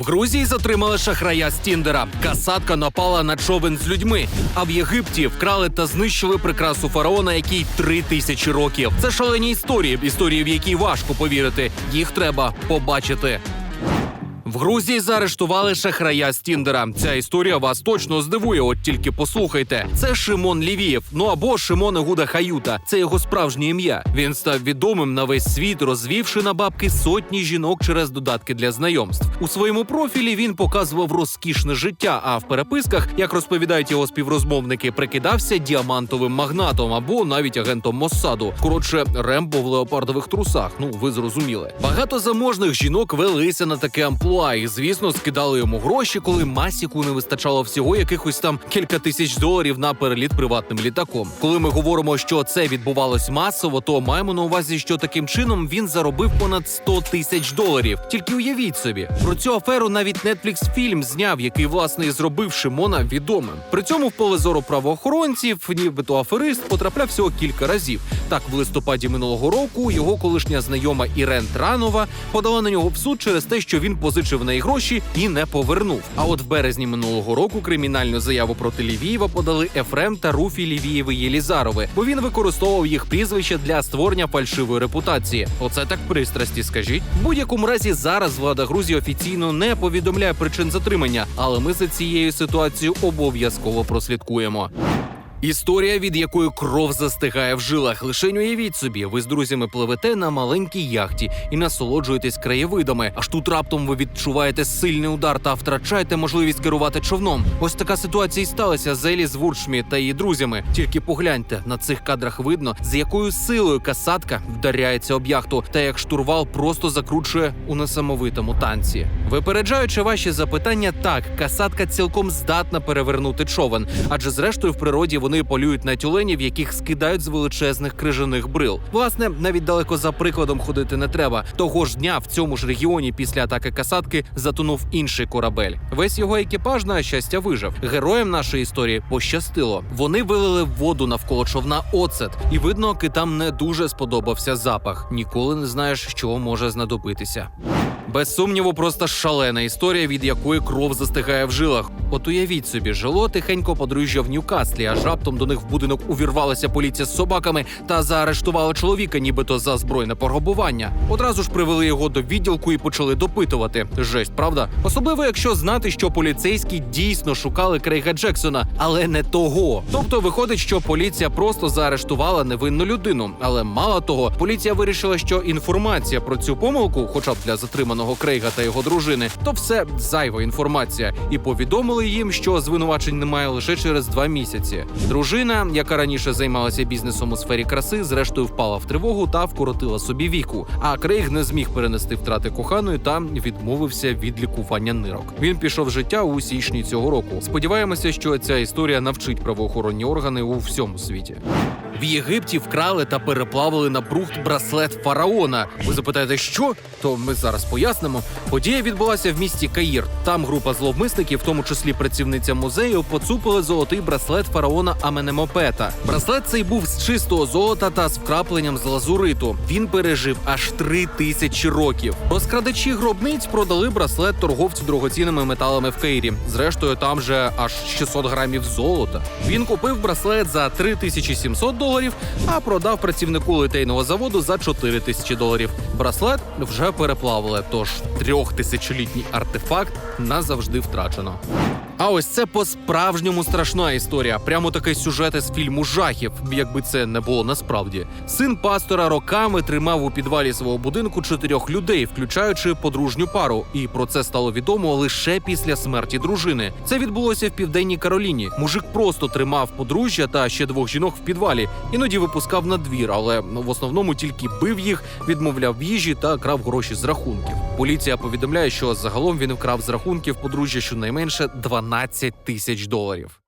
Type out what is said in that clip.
В Грузії затримали шахрая з Тіндера. Касатка напала на човен з людьми. А в Єгипті вкрали та знищили прикрасу фараона, який три тисячі років. Це шалені історії, історії, в які важко повірити. Їх треба побачити. В Грузії заарештували шахрая з Тіндера. Ця історія вас точно здивує. От тільки послухайте. Це Шимон Лівієв. Ну або Шимон Гуда Хаюта. Це його справжнє ім'я. Він став відомим на весь світ, розвівши на бабки сотні жінок через додатки для знайомств. У своєму профілі він показував розкішне життя. А в переписках, як розповідають його співрозмовники, прикидався діамантовим магнатом або навіть агентом Моссаду. Коротше, Рембо в леопардових трусах. Ну ви зрозуміли. Багато заможних жінок велися на таке амплуа і, звісно, скидали йому гроші, коли масіку не вистачало всього якихось там кілька тисяч доларів на переліт приватним літаком. Коли ми говоримо, що це відбувалось масово, то маємо на увазі, що таким чином він заробив понад 100 тисяч доларів. Тільки уявіть собі, про цю аферу навіть Netflix фільм зняв, який власне і зробив Шимона відомим. При цьому в поле зору правоохоронців, нібито аферист, потрапляв всього кілька разів. Так, в листопаді минулого року його колишня знайома Ірен Транова подала на нього в суд через те, що він позичив в неї гроші і не повернув. А от в березні минулого року кримінальну заяву проти Лівієва подали Ефрем та Руфі Лівієви Єлізарови, бо він використовував їх прізвище для створення фальшивої репутації. Оце так пристрасті, скажіть. В будь-якому разі зараз влада Грузії офіційно не повідомляє причин затримання, але ми за цією ситуацією обов'язково прослідкуємо. Історія, від якої кров застигає в жилах. Лише уявіть собі, ви з друзями пливете на маленькій яхті і насолоджуєтесь краєвидами. Аж тут раптом ви відчуваєте сильний удар та втрачаєте можливість керувати човном. Ось така ситуація і сталася з Елі Звурчмі та її друзями. Тільки погляньте на цих кадрах видно, з якою силою касатка вдаряється об яхту, та як штурвал просто закручує у несамовитому танці. Випереджаючи ваші запитання, так касатка цілком здатна перевернути човен, адже зрештою в природі вони полюють на тюленів, яких скидають з величезних крижаних брил. Власне, навіть далеко за прикладом ходити не треба. Того ж дня в цьому ж регіоні після атаки касатки затонув інший корабель. Весь його екіпаж на щастя вижив. Героям нашої історії пощастило. Вони вилили воду навколо човна оцет, і видно, китам не дуже сподобався запах. Ніколи не знаєш, що може знадобитися. Без сумніву, просто шалена історія, від якої кров застигає в жилах. От уявіть собі, жило тихенько подружжя в Ньюкаслі, аж раптом до них в будинок увірвалася поліція з собаками та заарештувала чоловіка, нібито за збройне пограбування. Одразу ж привели його до відділку і почали допитувати. Жесть, правда? Особливо, якщо знати, що поліцейські дійсно шукали Крейга Джексона, але не того. Тобто виходить, що поліція просто заарештувала невинну людину. Але мало того, поліція вирішила, що інформація про цю помилку, хоча б для затриманого Крейга та його дружини, то все зайва інформація, і повідомили їм, що звинувачень немає лише через два місяці. Дружина, яка раніше займалася бізнесом у сфері краси, зрештою впала в тривогу та вкоротила собі віку. А Крейг не зміг перенести втрати коханої та відмовився від лікування нирок. Він пішов з життя у січні цього року. Сподіваємося, що ця історія навчить правоохоронні органи у всьому світі. В Єгипті вкрали та переплавили на брухт браслет фараона. Ви запитаєте, що? То ми зараз пояснимо. Подія відбулася в місті Каїр. Там група зловмисників, в тому числі працівниця музею, поцупили золотий браслет фараона Аменемопета. Браслет цей був з чистого золота та з вкрапленням з лазуриту. Він пережив аж три тисячі років. Розкрадачі гробниць продали браслет торговцю дорогоцінними металами в Каїрі. Зрештою, там же аж 600 грамів золота. Він купив браслет за 3700 доларів, а продав працівнику литейного заводу за 4 тисячі доларів. Браслет вже переплавили, тож трьохтисячолітній артефакт назавжди втрачено. А ось це по-справжньому страшна історія. Прямо такий сюжет із фільму жахів, якби це не було насправді. Син пастора роками тримав у підвалі свого будинку чотирьох людей, включаючи подружню пару. І про це стало відомо лише після смерті дружини. Це відбулося в південній Кароліні. Мужик просто тримав подружжя та ще двох жінок в підвалі, іноді випускав на двір, але в основному тільки бив їх, відмовляв їжі та крав гроші з рахунків. Поліція повідомляє, що загалом він вкрав з рахунків подружжя щонайменше 12 тисяч доларів.